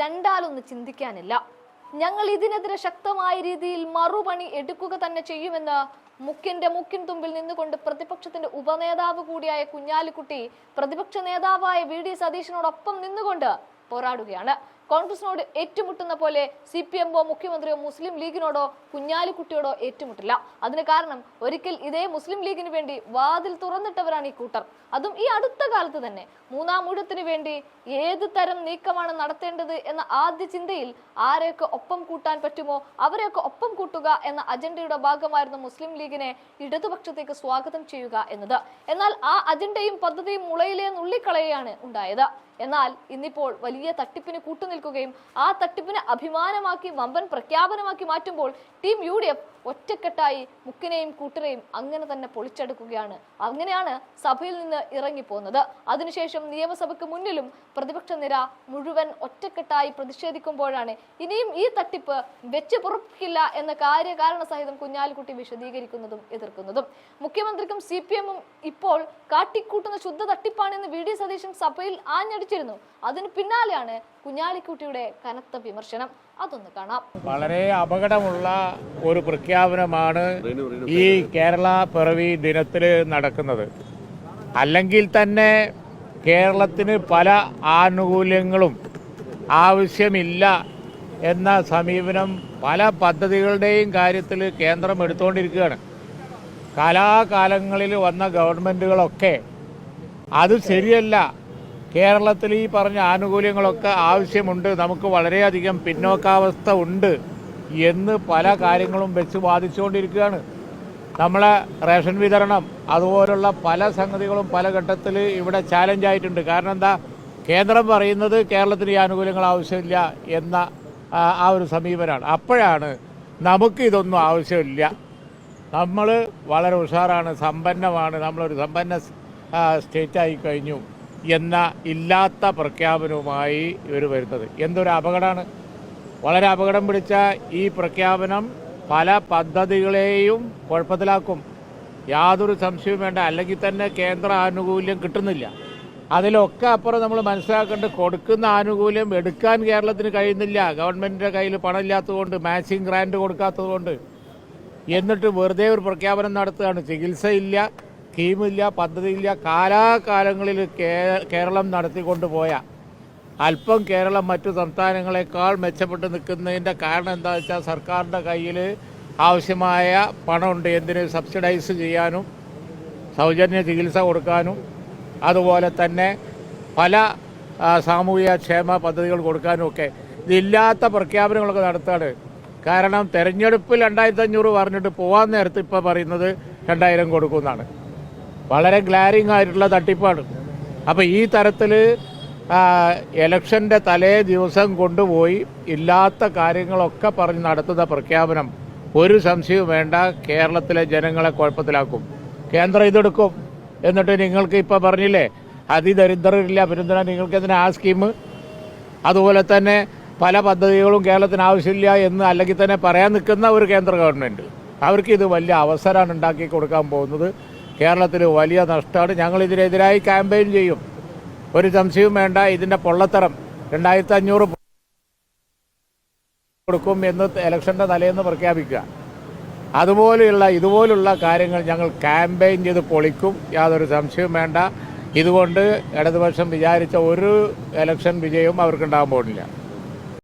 രണ്ടാലൊന്ന് ചിന്തിക്കാനില്ല. ഞങ്ങൾ ഇതിനെതിരെ ശക്തമായ രീതിയിൽ മറുപണി എടുക്കുക തന്നെ ചെയ്യുമെന്ന് മുഖ്യന്റെ മുഖ്യൻ തുമ്പിൽ നിന്നുകൊണ്ട് പ്രതിപക്ഷത്തിന്റെ ഉപനേതാവ് കൂടിയായ കുഞ്ഞാലിക്കുട്ടി പ്രതിപക്ഷ നേതാവായ വി. ഡി. സതീശനോടൊപ്പം നിന്നുകൊണ്ട് പോരാടുകയാണ്. കോൺഗ്രസിനോട് ഏറ്റുമുട്ടുന്ന പോലെ സി പി എമ്മോ മുഖ്യമന്ത്രിയോ മുസ്ലിം ലീഗിനോടോ കുഞ്ഞാലിക്കുട്ടിയോടോ ഏറ്റുമുട്ടില്ല. അതിന് കാരണം ഒരിക്കൽ ഇതേ മുസ്ലിം ലീഗിന് വേണ്ടി വാതിൽ തുറന്നിട്ടവരാണ് ഈ കൂട്ടർ. അതും ഈ അടുത്ത കാലത്ത് തന്നെ. മൂന്നാം ഊഴത്തിന് വേണ്ടി ഏത് തരം നീക്കമാണ് നടത്തേണ്ടത് എന്ന ആദ്യ ചിന്തയിൽ ആരെയൊക്കെ ഒപ്പം കൂട്ടാൻ പറ്റുമോ അവരെയൊക്കെ ഒപ്പം കൂട്ടുക എന്ന അജണ്ടയുടെ ഭാഗമായിരുന്നു മുസ്ലിം ലീഗിനെ ഇടതുപക്ഷത്തേക്ക് സ്വാഗതം ചെയ്യുക എന്നത്. എന്നാൽ ആ അജണ്ടയും പദ്ധതിയും മുളയിലെ നുള്ളിക്കളയാണ് ഉണ്ടായത്. എന്നാൽ ഇന്നിപ്പോൾ വലിയ തട്ടിപ്പിന് കൂട്ടുനിൽക്കുകയും ആ തട്ടിപ്പിനെ അഭിമാനമാക്കി വമ്പൻ പ്രഖ്യാപനമാക്കി മാറ്റുമ്പോൾ ടീം യു ഡി എഫ് ഒറ്റക്കെട്ടായി മുക്കിനെയും കൂട്ടരെയും അങ്ങനെ തന്നെ പൊളിച്ചെടുക്കുകയാണ്. അങ്ങനെയാണ് സഭയിൽ നിന്ന് ഇറങ്ങിപ്പോകുന്നത് അതിനുശേഷം നിയമസഭയ്ക്ക് മുന്നിലും പ്രതിപക്ഷ നിര മുഴുവൻ ഒറ്റക്കെട്ടായി പ്രതിഷേധിക്കുമ്പോഴാണ് ഇനിയും ഈ തട്ടിപ്പ് വെച്ച് പൊറുപ്പിക്കില്ല എന്ന കാര്യകാരണ സഹിതം കുഞ്ഞാലിക്കുട്ടി വിശദീകരിക്കുന്നതും എതിർക്കുന്നതും. മുഖ്യമന്ത്രിക്കും സി പി എമ്മും ഇപ്പോൾ കാട്ടിക്കൂട്ടുന്ന ശുദ്ധ തട്ടിപ്പാണെന്ന് വി ഡി സതീശൻ സഭയിൽ ആഞ്ഞടിച്ചിരുന്നു. അതിന് പിന്നാലെയാണ് കുഞ്ഞാലിക്കുട്ടിയുടെ കനത്ത വിമർശനം അതൊന്ന് കാണാം. വളരെ അപകടമുള്ള ഒരു പ്രഖ്യാപനമാണ് ഈ കേരള പിറവി ദിനത്തിൽ നടക്കുന്നത്. അല്ലെങ്കിൽ തന്നെ കേരളത്തിന് പല ആനുകൂല്യങ്ങളും ആവശ്യമില്ല എന്ന സമീപനം പല പദ്ധതികളുടെയും കാര്യത്തിൽ കേന്ദ്രം എടുത്തുകൊണ്ടിരിക്കുകയാണ് കാലാകാലങ്ങളിൽ വന്ന ഗവൺമെന്റുകളൊക്കെ അത് ശരിയല്ല. കേരളത്തിൽ ഈ പറഞ്ഞ ആനുകൂല്യങ്ങളൊക്കെ ആവശ്യമുണ്ട്. നമുക്ക് വളരെയധികം പിന്നോക്കാവസ്ഥ ഉണ്ട് എന്ന് പല കാര്യങ്ങളും വെച്ച് ബാധിച്ചുകൊണ്ടിരിക്കുകയാണ് നമ്മളെ റേഷൻ വിതരണം അതുപോലുള്ള പല സംഗതികളും പല ഘട്ടത്തിൽ ഇവിടെ ചാലഞ്ച് ആയിട്ടുണ്ട്. കാരണം എന്താ? കേന്ദ്രം പറയുന്നത് കേരളത്തിന് ഈ ആനുകൂല്യങ്ങൾ ആവശ്യമില്ല എന്ന ആ, ഒരു സമീപനമാണ്. അപ്പോഴാണ് നമുക്ക് ഇതൊന്നും ആവശ്യമില്ല. നമ്മൾ വളരെ ഉഷാറാണ് സമ്പന്നമാണ്. നമ്മളൊരു സമ്പന്ന സ്റ്റേറ്റ് സ്റ്റേറ്റായി കഴിഞ്ഞു. എന്ന ഇല്ലാത്ത പ്രഖ്യാപനവുമായി ഇവർ വരുന്നത്. എന്തൊരു അപകടമാണ്? വളരെ അപകടം പിടിച്ച ഈ പ്രഖ്യാപനം പല പദ്ധതികളെയും കുഴപ്പത്തിലാക്കും. യാതൊരു സംശയവും വേണ്ട. അല്ലെങ്കിൽ തന്നെ കേന്ദ്ര ആനുകൂല്യം കിട്ടുന്നില്ല. അതിലൊക്കെ അപ്പുറം നമ്മൾ മനസ്സിലാക്കേണ്ടത് കൊടുക്കുന്ന ആനുകൂല്യം എടുക്കാൻ കേരളത്തിന് കഴിയുന്നില്ല. ഗവൺമെന്റിന്റെ കയ്യിൽ പണമില്ലാത്തതുകൊണ്ട് മാച്ചിങ് ഗ്രാൻഡ് കൊടുക്കാത്തതുകൊണ്ട്. എന്നിട്ട് വെറുതെ ഒരു പ്രഖ്യാപനം നടത്തുകയാണ്. ചികിത്സയില്ല. സ്കീമില്ല പദ്ധതിയില്ല കാലാകാലങ്ങളിൽ കേരളം നടത്തിക്കൊണ്ടുപോയ അല്പം കേരളം മറ്റു സംസ്ഥാനങ്ങളെക്കാൾ മെച്ചപ്പെട്ട് നിൽക്കുന്നതിന്റെ കാരണം എന്താ വെച്ചാൽ സർക്കാരിന്റെ കയ്യിൽ ആവശ്യമായ പണമുണ്ട്. എന്തിന്? സബ്സിഡൈസ് ചെയ്യാനും സൗജന്യ ചികിത്സ കൊടുക്കാനും. അതുപോലെ തന്നെ പല സാമൂഹിക ക്ഷേമ പദ്ധതികൾ കൊടുക്കാനും ഒക്കെ. ഇതില്ലാത്ത പ്രഖ്യാപനങ്ങളൊക്കെ നടത്താണ്. കാരണം തെരഞ്ഞെടുപ്പിൽ രണ്ടായിരത്തി അഞ്ഞൂറ് പറഞ്ഞിട്ട് പോകാൻ നേരത്ത് ഇപ്പോൾ പറയുന്നത് രണ്ടായിരം കൊടുക്കുമെന്നാണ്. വളരെ ഗ്ലാരിങ് ആയിട്ടുള്ള തട്ടിപ്പാണ്. അപ്പോൾ ഈ തരത്തിൽ എലക്ഷന്റെ തലേ ദിവസം കൊണ്ടുപോയി ഇല്ലാത്ത കാര്യങ്ങളൊക്കെ പറഞ്ഞ് നടത്തുന്ന പ്രഖ്യാപനം ഒരു സംശയവും വേണ്ട. കേരളത്തിലെ ജനങ്ങളെ കുഴപ്പത്തിലാക്കും. കേന്ദ്രം ഇതെടുക്കും. എന്നിട്ട് നിങ്ങൾക്ക് ഇപ്പോൾ പറഞ്ഞില്ലേ അതിദരിദ്രരില്ല പിന്തുണ നിങ്ങൾക്ക് എന്തിനാ ആ സ്കീം അതുപോലെ തന്നെ പല പദ്ധതികളും കേരളത്തിന് ആവശ്യമില്ല എന്ന് അല്ലെങ്കിൽ തന്നെ പറയാൻ നിൽക്കുന്ന ഒരു കേന്ദ്ര ഗവൺമെന്റ് അവർക്ക് ഇത് വലിയ അവസരമാണ് ഉണ്ടാക്കി കൊടുക്കാൻ പോകുന്നത്. കേരളത്തിൽ വലിയ നഷ്ടമാണ്. ഞങ്ങൾ ഇതിനെതിരായി ക്യാമ്പയിൻ ചെയ്യും. ഒരു സംശയവും വേണ്ട. ഇതിന്റെ പൊള്ളത്തരം രണ്ടായിരത്തി അഞ്ഞൂറ് കൊടുക്കും എന്ന് ഇലക്ഷന്റെ തലേന്ന് പ്രഖ്യാപിക്കുക. അതുപോലെയുള്ള ഇതുപോലുള്ള കാര്യങ്ങൾ ഞങ്ങൾ ക്യാമ്പയിൻ ചെയ്ത് പൊളിക്കും. യാതൊരു സംശയവും വേണ്ട. ഇതുകൊണ്ട് ഇടതുപക്ഷം വിചാരിച്ച ഒരു ഇലക്ഷൻ വിജയവും അവർക്കുണ്ടാകാൻ പോകുന്നില്ല.